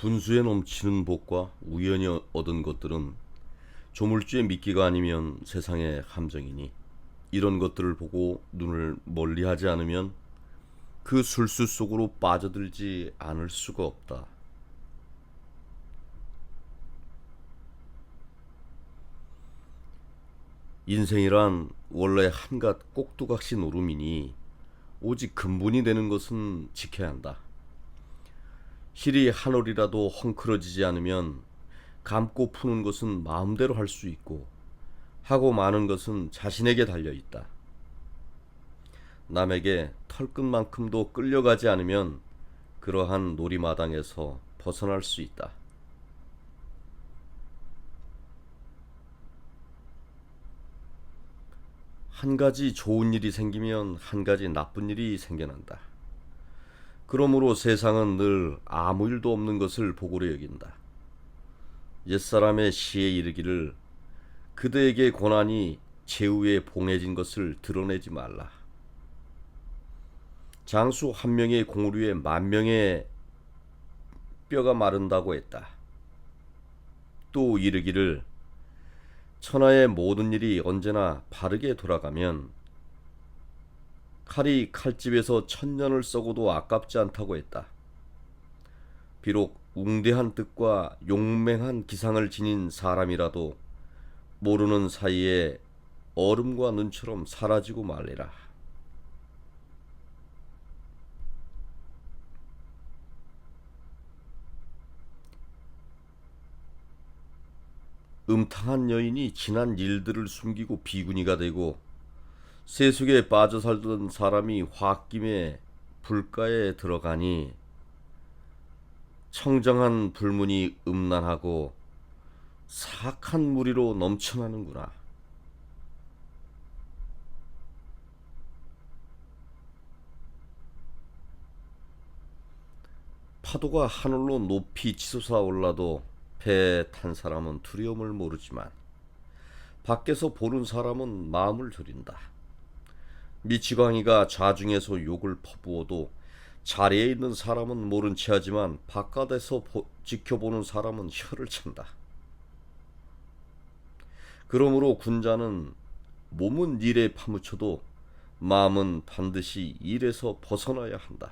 분수에 넘치는 복과 우연히 얻은 것들은 조물주의 미끼가 아니면 세상의 함정이니 이런 것들을 보고 눈을 멀리 하지 않으면 그 술수 속으로 빠져들지 않을 수가 없다. 인생이란 원래 한갓 꼭두각시 노름이니 오직 근본이 되는 것은 지켜야 한다. 실이 한 올이라도 헝클어지지 않으면 감고 푸는 것은 마음대로 할 수 있고 하고 마는 것은 자신에게 달려 있다. 남에게 털끝만큼도 끌려가지 않으면 그러한 놀이마당에서 벗어날 수 있다. 한 가지 좋은 일이 생기면 한 가지 나쁜 일이 생겨난다. 그러므로 세상은 늘 아무 일도 없는 것을 복으로 여긴다. 옛사람의 시에 이르기를 그대에게 고난이 제후에 봉해진 것을 드러내지 말라. 장수 한 명의 공루에 만 명의 뼈가 마른다고 했다. 또 이르기를 천하의 모든 일이 언제나 바르게 돌아가면 칼이 칼집에서 천년을 썩어도 아깝지 않다고 했다. 비록 웅대한 뜻과 용맹한 기상을 지닌 사람이라도 모르는 사이에 얼음과 눈처럼 사라지고 말리라. 음탕한 여인이 지난 일들을 숨기고 비구니가 되고 세속에 빠져 살던 사람이 홧김에 불가에 들어가니 청정한 불문이 음란하고 사악한 무리로 넘쳐나는구나. 파도가 하늘로 높이 치솟아 올라도 배에 탄 사람은 두려움을 모르지만 밖에서 보는 사람은 마음을 졸인다. 미치광이가 좌중에서 욕을 퍼부어도 자리에 있는 사람은 모른 체 하지만 바깥에서 보, 지켜보는 사람은 혀를 찬다. 그러므로 군자는 몸은 일에 파묻혀도 마음은 반드시 일에서 벗어나야 한다.